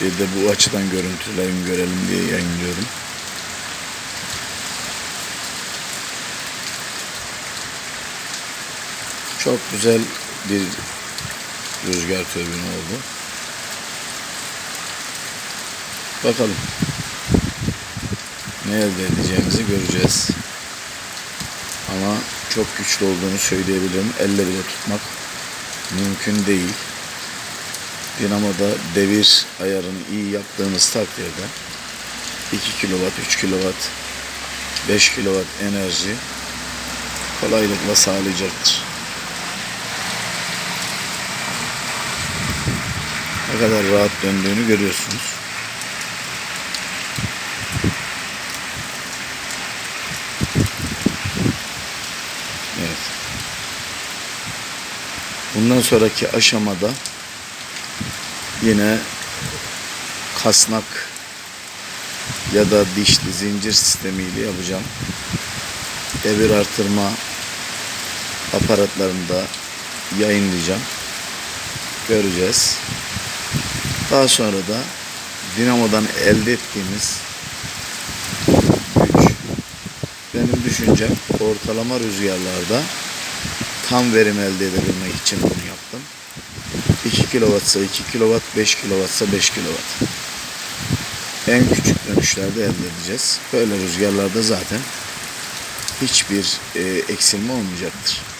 Bir de bu açıdan görüntüleyin görelim diye yayınlıyorum. Çok güzel bir rüzgar türbünü oldu. Bakalım. Ne elde edeceğimizi göreceğiz. Ama çok güçlü olduğunu söyleyebilirim. Elle bile tutmak mümkün değil. Dinamoda devir ayarını iyi yaptığınız takdirde 2 kW, 3 kW, 5 kW enerji kolaylıkla sağlayacaktır. Ne kadar rahat döndüğünü görüyorsunuz. Evet. Bundan sonraki aşamada yine kasnak ya da dişli zincir sistemiyle yapacağım. Devir artırma aparatlarında yayınlayacağım. Göreceğiz. Daha sonra da dinamodan elde ettiğimiz güç benim düşüncem ortalama rüzgarlarda tam verim elde edebilmek için bunu yaptım. 2 kW'sa 2 kW, 5 kW'sa 5 kW. En küçük dönüşlerde elde edeceğiz. Böyle rüzgarlarda zaten hiçbir e, eksilme olmayacaktır.